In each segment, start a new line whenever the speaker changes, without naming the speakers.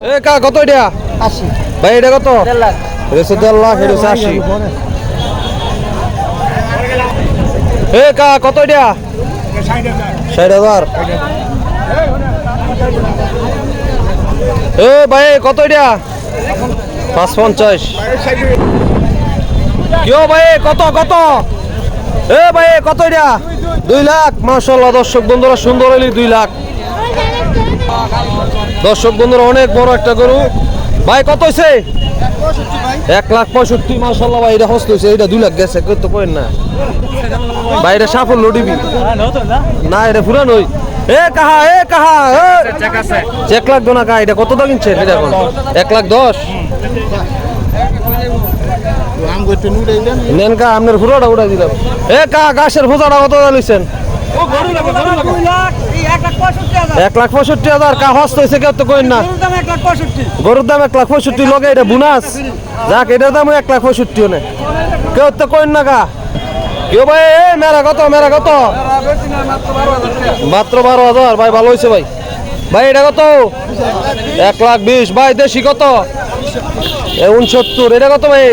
এ কা কত এটা?
আশি।
ভাই এটা কত?
দেড় লাখ।
এটা হচ্ছে দেড় লাখ এটা হচ্ছে আশি। এ কা কত এটা? ষাট হাজার। এ ভাই কত এটা? পাঁচ পঞ্চাশ। কেউ ভাই কত কত? এ ভাই কত এটা? দুই লাখ। মাশাল্লাহ দর্শক বন্ধুরা সুন্দর হইলি দুই লাখ। দর্শক বন্ধুরা, অনেক বড় একটা গরু। ভাই, কত হয়েছে এক লাখ পঁয়ষট্টি মাসাল্লাহ ভাই, এটা হস্ত হয়েছে এটা দুই লাখ গেছে কত কইন না। ভাই, এটা সাফল্য ডিবি না, এটা পুরান ওই এ, কাহা এ, কাহা এক লাখ দোনা কা এটা কত দাম কিনছেন? এটা এখন? এক লাখ দশ? নেন কা আপনার ফুরাটা উঠাই দিলাম। এ কা গাছের ভোজাটা কত লইছেন? এক লাখ পঁয়ষট্টি হাজার। কা হস্ত হয়েছে কেউ তো কইন না। গরুর দাম এক লাখ পঁয়ষট্টি। লগে এটা বুনাস। যাক এটার দাম এক লাখ পঁয়ষট্টি হনে। কেউ তো কইন না কা কেউ ভাই এ মেরা কত মেরা কত? মাত্র বারো হাজার। ভাই ভালো হয়েছে ভাই। ভাই এটা কত? এক লাখ বিশ। ভাই দেশি কত? উনসত্তর। এটা কত ভাই?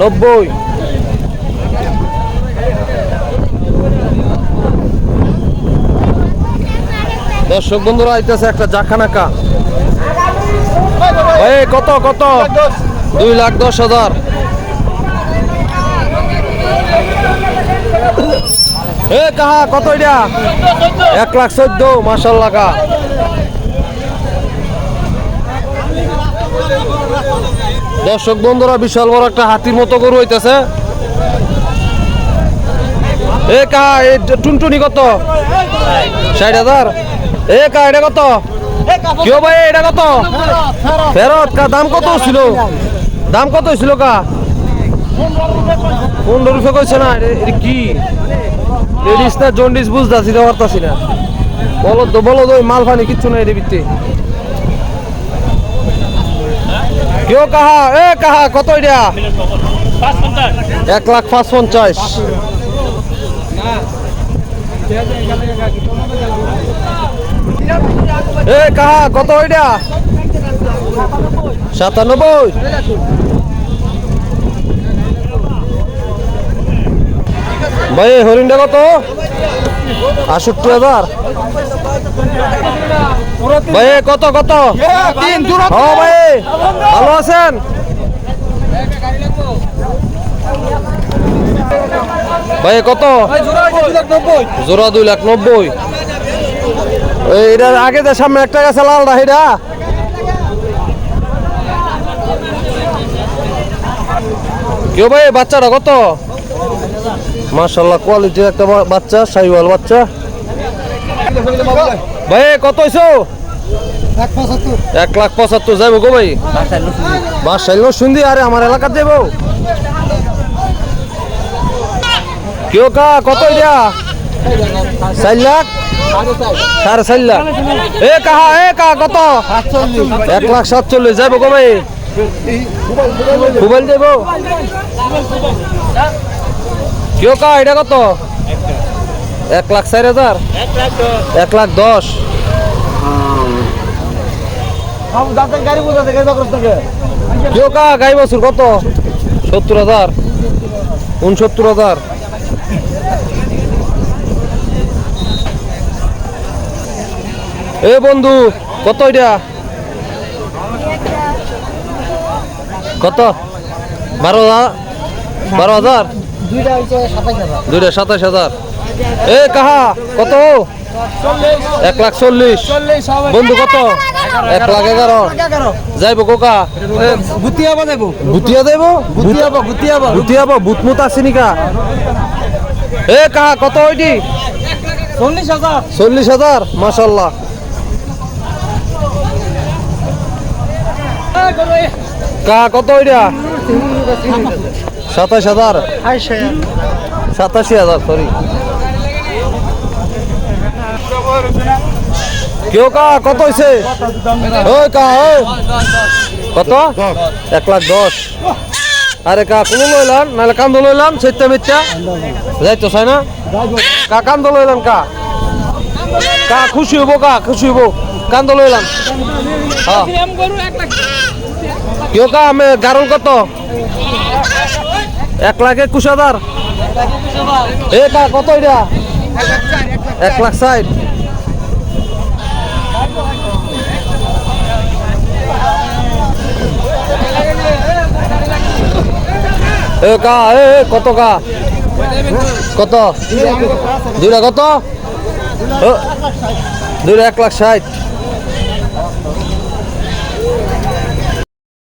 নব্বই। দর্শক বন্ধুরা আইতেছে একটা জাখানাকা। ভাই কত কত? দুই লাখ দশ হাজার। এ কাহা, কত এটা? এক লাখ চোদ্দ মাসাল্লাহ কা দর্শক বন্ধুরা, বিশাল বড় একটা হাতির মতো গরু হইতেছে। এ এই টুনটুনি কত? ষাট হাজার। এ কা, এটা কত? কেউ ভাই, এটা কত? ফেরত কা, দাম কত ছিল দাম কত ছিল কা? পনেরো রুপে কইছে না এটা কি? লেডিস না জন্ডিস বুঝতেছি না পারতাছি না। বলো তো বলো তো মাল ফানি কিচ্ছু নাই এর ভিত্তি। কেউ কাহা? এ কাহা, কত এটা? এক লাখ পাঁচ পঞ্চাশ এ কাহা কত এটা সাতানব্বই। ভাই হরিণটা কত? আষট্টি হাজার। ভাই কত কত? ও ভাই ভালো আছেন? ভাই কত? জোড়া দুই লাখ নব্বই। এটার আগে যে সামনে একটা গেছে লাল রাহিটা কেউ ভাই বাচ্চাটা কত? মাশাল্লাহ কোয়ালিটির একটা বাচ্চা সাইওয়াল বাচ্চা। ভাই কত হইছো? এক লাখ পঁচাত্তর যাব গো ভাই। বাসাইল শুনদি আরে আমার এলাকার যাব কেউ কা? কত এটা চার লাখ? সাড়ে চার লাখ। এ কাহা, এ কা কত? এক লাখ সাতচল্লিশ। গো ভাই মোবাইল যাব কেউ কা? এটা কত? এক লাখ চার হাজার? এক লাখ দশ। কেউ কা? গাই বছর কত? সত্তর হাজার। উনসত্তর হাজার। এ বন্ধু কত এটা? কত? বারো হাজার? বারো হাজার?
দুইটা সাতাশ হাজার।
এ কাহা? কত? এক লাখ চল্লিশ। বন্ধু কত? এক লাখ এগারো। যাইব কোকা?
গুতিয়াবা দেব?
ভুতিয়া দেব
গুতিয়াবা গুতিয়াবা
ভুতিয়াব ভূতমুত আসেনি কা এ কাহা? কত ওইটি
চল্লিশ হাজার।
চল্লিশ হাজার মাসাল্লাহ কা কত ওইটা? সাতাশ হাজার। সাতাশি হাজার সরি কেউ কা কত হয়েছে ওই কা ওই। কত? এক লাখ দশ। আরে কা কোনো লইলাম নাহলে কান্দ লইলাম সেটা মিথ্যা? যাইতো চাই না? কা কান্দ লইলাম কা। কা খুশি হব কা খুশি হব কান্দ লইলাম হ্যাঁ কেউ কা আমি গারল কত? এক লাখ একুশ হাজার। এ কত এটা? এক লাখ ষাট। এ কা, এ কত কা? কত? দুইটা কত? দুইটা এক লাখ ষাট।